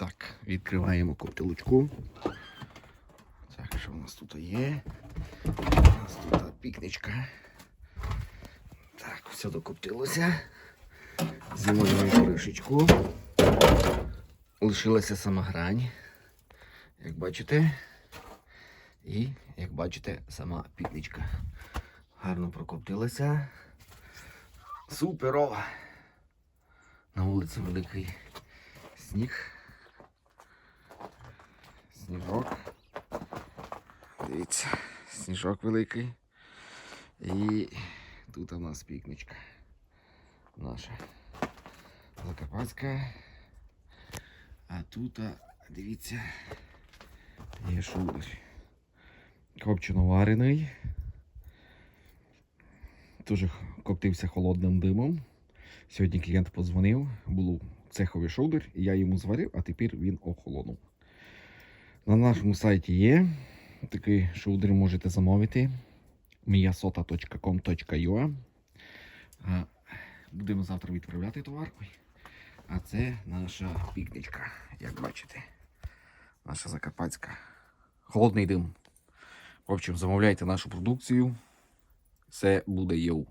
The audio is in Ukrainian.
Так, відкриваємо коптилочку. Так, що у нас тут є? У нас тут пікничка. Так, все докоптилося. Знімаємо кришечку. Лишилася сама грань. Як бачите. І, як бачите, сама пікничка. Гарно прокоптилася. Суперова. На вулиці великий сніг. Сніжок. Дивіться, сніжок великий. І тут у нас пікничка. Наша Закарпатська. А тут, дивіться, є шулер. Копчено варений. Дуже коптився холодним димом. Сьогодні клієнт подзвонив, було цеховий шулер, і я йому зварив, а тепер він охолонув. На нашому сайті є. Такий шулдер можете замовити. miasota.com.ua Будемо завтра відправляти товар. А це наша пікничка, як бачите. Наша закарпатська. Холодний дим. В общем, замовляйте нашу продукцію. Все буде йоу.